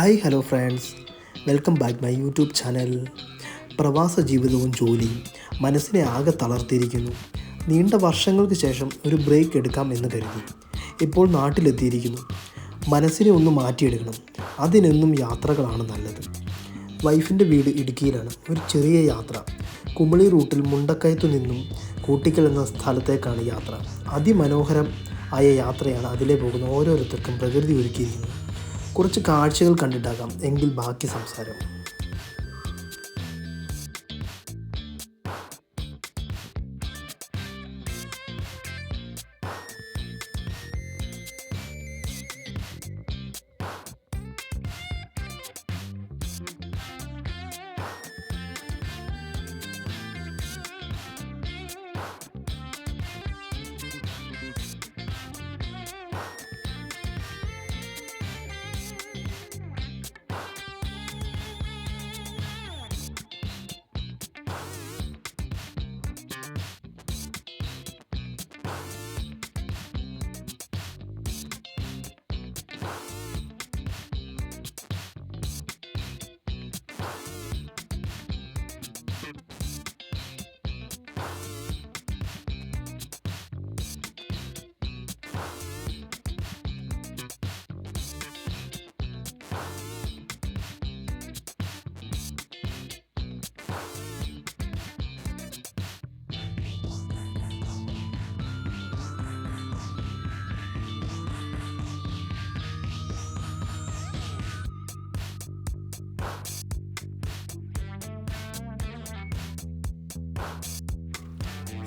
Hi hello friends welcome back my YouTube channel പ്രവാസ ജീവിതവും ജോലിയും മനസ്സിനെ ആകെ തളർത്തിയിരിക്കുന്നു. നീണ്ട വർഷങ്ങൾക്ക് ശേഷം ഒരു ബ്രേക്ക് എടുക്കാം എന്ന് കരുതി. ഇപ്പോൾ നാട്ടിലെത്തിയിരിക്കുന്നു. മനസ്സിനെ ഒന്ന് മാറ്റിയെടുക്കണം. അതിനൊന്നും യാത്രകളാണ് നല്ലത്. വൈഫിന്റെ വീട് ഇടുക്കിയിലാണ്. ഒരു ചെറിയ യാത്ര. കുമളി റൂട്ടിൽ മുണ്ടക്കയത്തു നിന്നും കൂട്ടിക്കൽ എന്ന സ്ഥലത്തേക്കാണ് യാത്ര. അതിമനോഹരം ആയ യാത്രയാണ് അതിലെ പോകുന്ന ഓരോരുത്തർക്കും പ്രകൃതി ഒരുക്കിയിരിക്കുന്നത്. കുറച്ച് കാഴ്ചകൾ കണ്ടിട്ടാകാം. എങ്കിൽ ബാക്കി സംസാരം.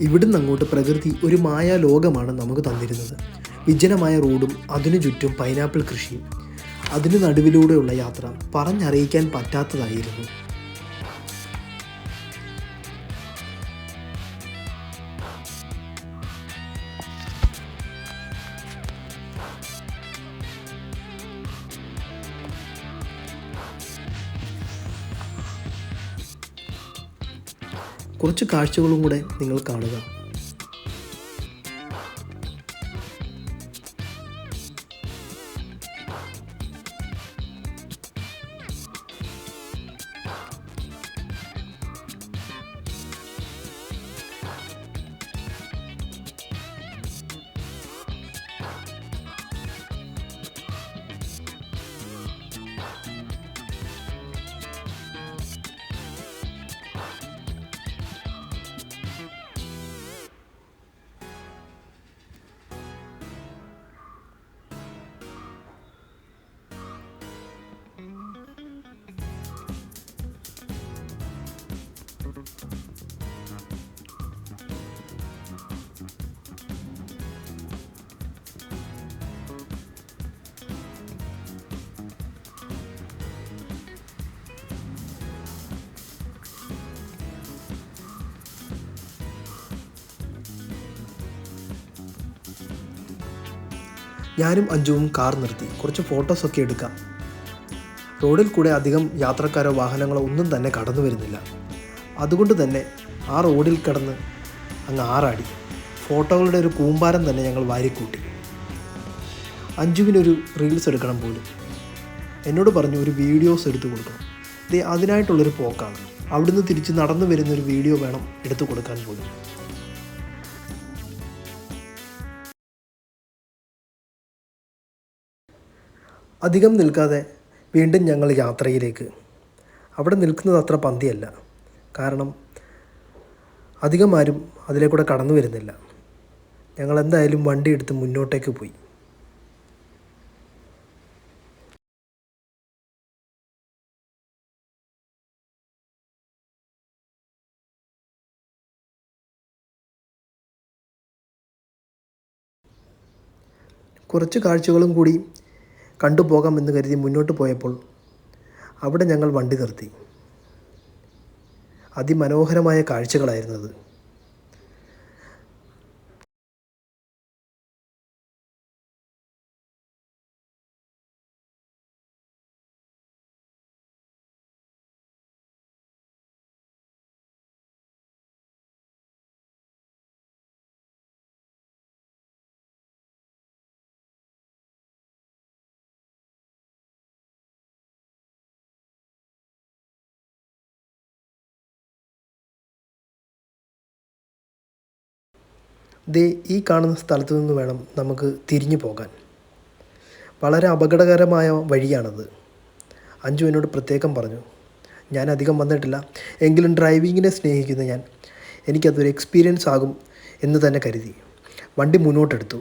ഇവിടുന്ന് അങ്ങോട്ട് പ്രകൃതി ഒരു മായാ ലോകമാണ് നമുക്ക് തന്നിരുന്നത്. വിജനമായ റോഡും അതിനു ചുറ്റും പൈനാപ്പിൾ കൃഷിയും. അതിനു നടുവിലൂടെയുള്ള യാത്ര പറഞ്ഞറിയിക്കാൻ പറ്റാത്തതായിരുന്നു. കുറച്ച് കാഴ്ചകളും കൂടെ നിങ്ങൾ കാണുക. ഞാനും അഞ്ചുവും കാർ നിർത്തി. കുറച്ച് ഫോട്ടോസൊക്കെ എടുക്കാം. റോഡിൽ കൂടെ അധികം യാത്രക്കാരോ വാഹനങ്ങളോ ഒന്നും തന്നെ കടന്നു വരുന്നില്ല. അതുകൊണ്ട് തന്നെ ആ റോഡിൽ കിടന്ന് അങ്ങ് ആറാടി. ഫോട്ടോകളുടെ ഒരു കൂമ്പാരം തന്നെ ഞങ്ങൾ വാരിക്കൂട്ടി. അഞ്ജുവിനൊരു റീൽസ് എടുക്കണം പോലും. എന്നോട് പറഞ്ഞു ഒരു വീഡിയോസ് എടുത്തു കൊടുക്കണം. ദേ അതിനായിട്ടുള്ളൊരു പോക്കാണ്. അവിടുന്ന് തിരിച്ച് നടന്നു വരുന്ന ഒരു വീഡിയോ വേണം എടുത്തു കൊടുക്കാൻ പോലും. അധികം നിൽക്കാതെ വീണ്ടും ഞങ്ങൾ യാത്രയിലേക്ക്. അവിടെ നിൽക്കുന്നത് അത്ര പന്തിയല്ല. കാരണം അധികം ആരും അതിലെ കൂടെ കടന്നു വരുന്നില്ല. ഞങ്ങൾ എന്തായാലും വണ്ടി എടുത്ത് മുന്നോട്ടേക്ക് പോയി. കുറച്ച് കാഴ്ചകളും കൂടി കണ്ടുപോകാമെന്ന് കരുതി മുന്നോട്ട് പോയപ്പോൾ അവിടെ ഞങ്ങൾ വണ്ടി നിർത്തി. അതിമനോഹരമായ കാഴ്ചകളായിരുന്നത് ദേ ഈ കാണുന്ന സ്ഥലത്തു നിന്ന് വേണം നമുക്ക് തിരിഞ്ഞു പോകാൻ. വളരെ അപകടകരമായ വഴിയാണത്. അഞ്ജു എന്നോട് പ്രത്യേകം പറഞ്ഞു ഞാൻ അധികം വന്നിട്ടില്ല. എങ്കിലും ഡ്രൈവിങ്ങിനെ സ്നേഹിക്കുന്ന ഞാൻ. എനിക്കതൊരു എക്സ്പീരിയൻസ് ആകും എന്ന് തന്നെ കരുതി. വണ്ടി മുന്നോട്ടെടുത്തു.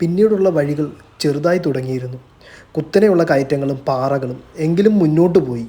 പിന്നീടുള്ള വഴികൾ ചെറുതായി തുടങ്ങിയിരുന്നു. കുത്തനെയുള്ള കയറ്റങ്ങളും പാറകളും എങ്കിലും മുന്നോട്ട് പോയി.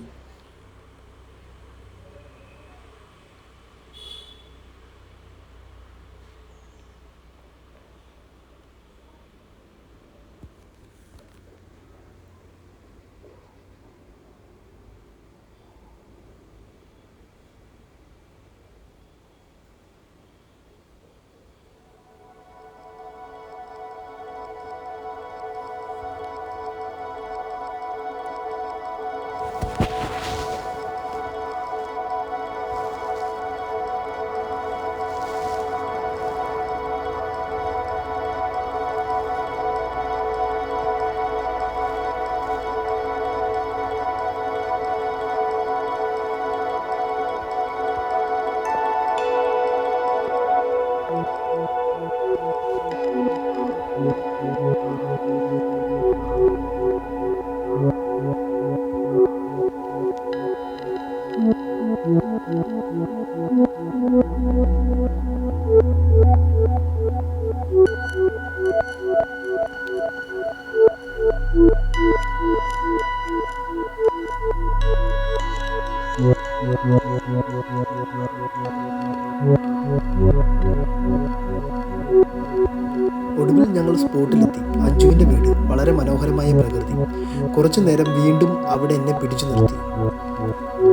കുറച്ചു നേരം വീണ്ടും അവിടെ എന്നെ പിടിച്ചു നിർത്തി.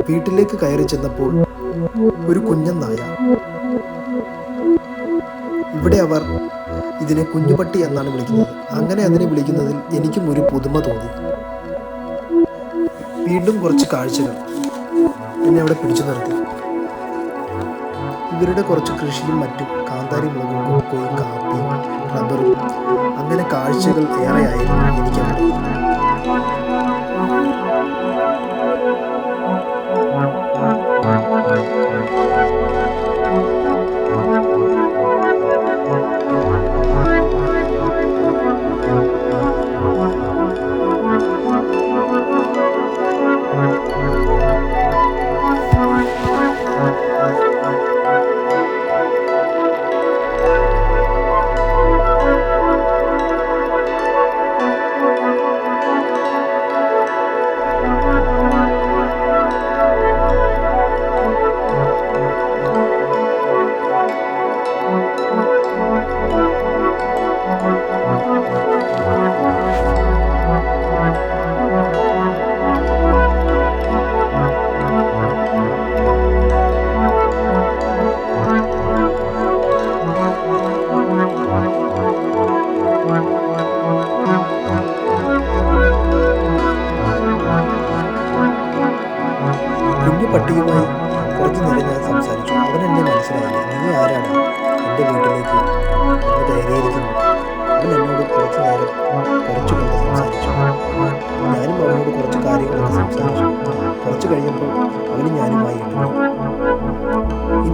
വീട്ടിലേക്ക് കയറി ചെന്നപ്പോൾ ഒരു കുഞ്ഞൻ നായ. ഇവിടെ അവർ ഇതിനെ കുഞ്ഞുപട്ടി എന്നാണ് വിളിക്കുന്നത്. അങ്ങനെ അതിനെ വിളിക്കുന്നതിൽ എനിക്കും ഒരു പുതുമ തോന്നി. വീണ്ടും കുറച്ച് കാഴ്ചകൾ എന്നെ അവിടെ പിടിച്ചു നിർത്തി. ഇവരുടെ കുറച്ച് കൃഷിയും മറ്റും കാന്താരി മുളകും കൊക്കോയും കാപ്പിയും റബ്ബറും അങ്ങനെ കാഴ്ചകൾ ഏറെയായിരുന്നു എനിക്കവിടെ.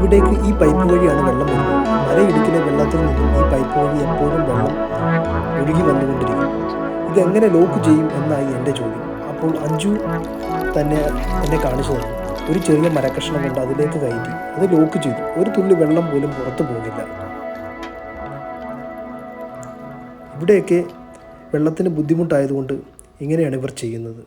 ഇവിടേക്ക് ഈ പൈപ്പ് വഴിയാണ് വെള്ളം വരുന്നത് മലയിടുക്കിലെ വെള്ളത്തിൽ നിന്നും ഈ പൈപ്പ് വഴി എപ്പോഴും വെള്ളം ഒഴുകി വന്നുകൊണ്ടിരിക്കും. ഇതെങ്ങനെ ലോക്ക് ചെയ്യും എന്നായി എന്റെ ചോദ്യം. അപ്പോൾ അഞ്ജു തന്നെ എന്നെ കാണിച്ചു തന്നു. ഒരു ചെറിയ മരക്കഷ്ണം കൊണ്ട് അതിലേക്ക് കയറ്റി അത് ലോക്ക് ചെയ്തു. ഒരു തുള്ളി വെള്ളം പോലും പുറത്തു പോകില്ല. ഇവിടെയൊക്കെ വെള്ളത്തിന് ബുദ്ധിമുട്ടായതുകൊണ്ട് ഇങ്ങനെയാണ് ഇവർ ചെയ്യുന്നത്.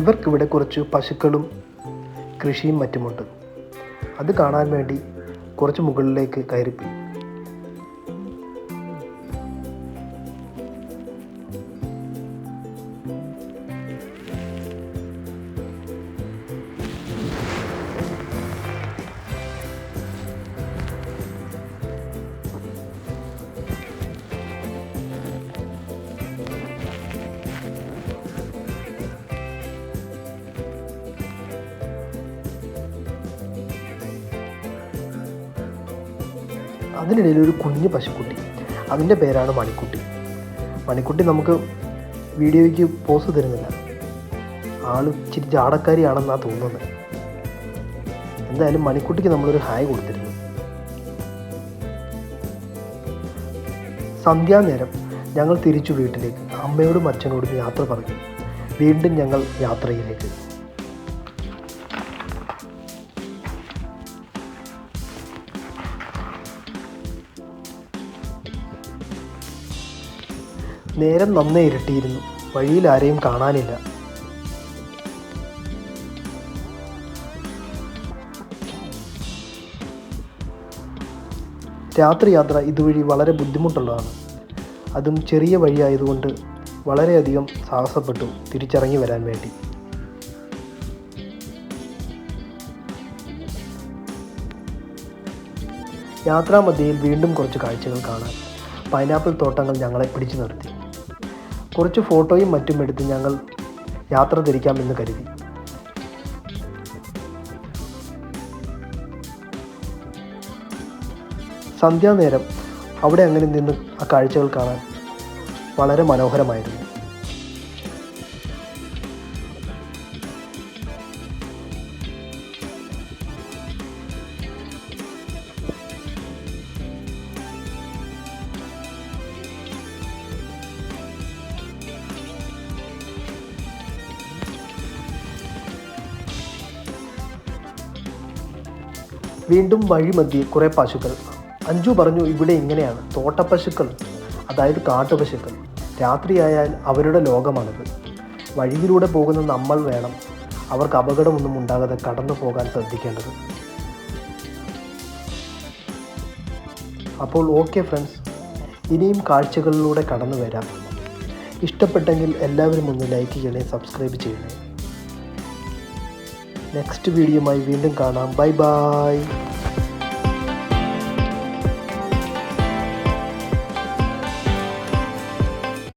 ഇവർക്കിവിടെ കുറച്ച് പശുക്കളും കൃഷിയും മറ്റുമുണ്ട്. അത് കാണാൻ വേണ്ടി കുറച്ച് മുകളിലേക്ക് കയറിപ്പോയി. അതിനിടയിൽ ഒരു കുഞ്ഞു പശുക്കുട്ടി. അതിന്റെ പേരാണ് മണിക്കുട്ടി. മണിക്കുട്ടി നമുക്ക് വീഡിയോയ്ക്ക് പോസ് തരുന്നില്ല. ആൾ ഇച്ചിരി ജാടക്കാരിയാണെന്നാണ് തോന്നുന്നത്. എന്തായാലും മണിക്കുട്ടിക്ക് നമ്മളൊരു ഹായ് കൊടുത്തിരുന്നു. സന്ധ്യാനേരം ഞങ്ങൾ തിരിച്ചു വീട്ടിലേക്ക്. അമ്മയോടും അച്ഛനോടും യാത്ര പറഞ്ഞു. വീണ്ടും ഞങ്ങൾ യാത്രയിലേക്ക്. നേരം നന്നേ ഇരുട്ടിയിരുന്നു. വഴിയിൽ ആരെയും കാണാനില്ല. രാത്രി യാത്ര ഇതുവഴി വളരെ ബുദ്ധിമുട്ടുള്ളതാണ്. അതും ചെറിയ വഴിയായതുകൊണ്ട് വളരെയധികം സാഹസപ്പെട്ടു തിരിച്ചിറങ്ങി വരാൻ വേണ്ടി. യാത്രാമധ്യയിൽ വീണ്ടും കുറച്ച് കാഴ്ചകൾ കാണാൻ. പൈനാപ്പിൾ തോട്ടങ്ങൾ ഞങ്ങളെ പിടിച്ചു നിർത്തി. കുറച്ച് ഫോട്ടോയും മറ്റും എടുത്ത് ഞങ്ങൾ യാത്ര തിരിക്കാമെന്ന് കരുതി. സന്ധ്യാനേരം അവിടെ അങ്ങനെ നിന്ന് ആ കാഴ്ചകൾ കാണാൻ വളരെ മനോഹരമായിരുന്നു. വീണ്ടും വഴിമധ്യേ കുറേ പശുക്കൾ. അഞ്ചു പറഞ്ഞു ഇവിടെ ഇങ്ങനെയാണ്. തോട്ടപ്പശുക്കൾ അതായത് കാട്ടുപശുക്കൾ. രാത്രിയായാൽ അവരുടെ ലോകമാണിത്. വഴിയിലൂടെ പോകുന്ന നമ്മൾ വേണം. അവർക്ക് അപകടമൊന്നും ഉണ്ടാകാതെ കടന്നു പോകാൻ ശ്രദ്ധിക്കേണ്ടത്. അപ്പോൾ ഓക്കെ ഫ്രണ്ട്സ് ഇനിയും കാഴ്ചകളിലൂടെ കടന്നു വരാം. ഇഷ്ടപ്പെട്ടെങ്കിൽ എല്ലാവരും ഒന്ന് ലൈക്ക് ചെയ്യണേ സബ്സ്ക്രൈബ് ചെയ്യണേ. നെക്സ്റ്റ് വീഡിയോയുമായി വീണ്ടും കാണാം. Bye bye.